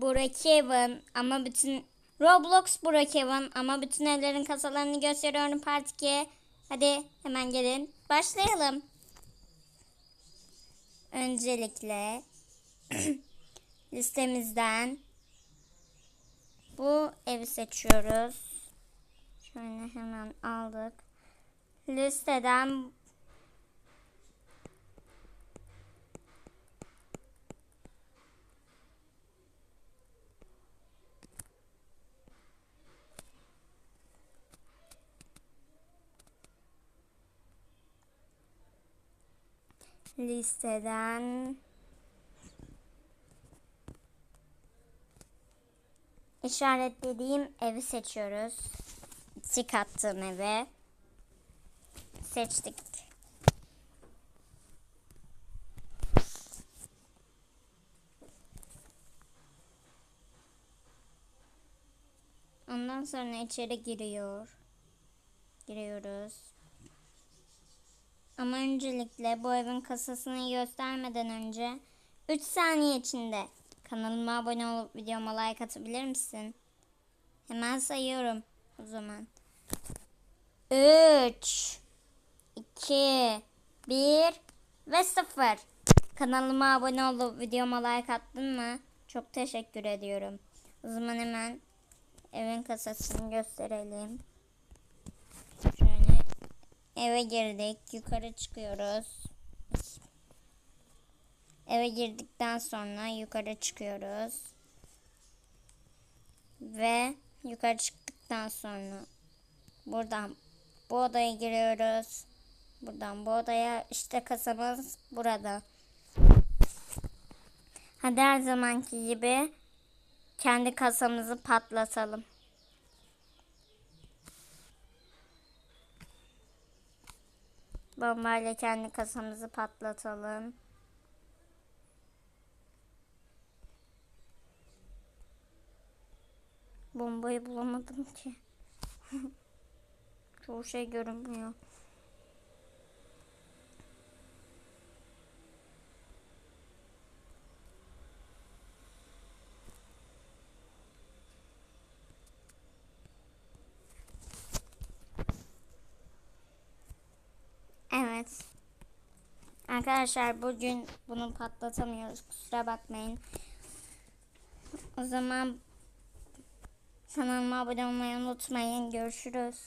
Brookhaven ama bütün Roblox Brookhaven ama bütün evlerin kasalarını gösteriyorum Part 2. Hadi hemen gelin başlayalım. Öncelikle listemizden bu evi seçiyoruz. Şöyle hemen aldık. Listeden listeden işaretlediğim evi seçiyoruz. Tik attığım evi seçtik. Ondan sonra içeri giriyor. Giriyoruz. Ama öncelikle bu evin kasasını göstermeden önce 3 saniye içinde kanalıma abone olup videoma like atabilir misin? Hemen sayıyorum o zaman. 3 2 1 ve 0 Kanalıma abone olup videoma like attın mı? Çok teşekkür ediyorum. O zaman hemen evin kasasını gösterelim. Eve girdik. Yukarı çıkıyoruz. Eve girdikten sonra yukarı çıkıyoruz. Ve yukarı çıktıktan sonra buradan bu odaya giriyoruz. Buradan bu odaya işte kasamız burada. Hadi her zamanki gibi kendi kasamızı patlatalım. Bombayla kendi kasamızı patlatalım. Bombayı bulamadım ki. Çoğu şey görünmüyor. Evet. Arkadaşlar bugün bunu patlatamıyoruz. Kusura bakmayın. O zaman kanalıma abone olmayı unutmayın. Görüşürüz.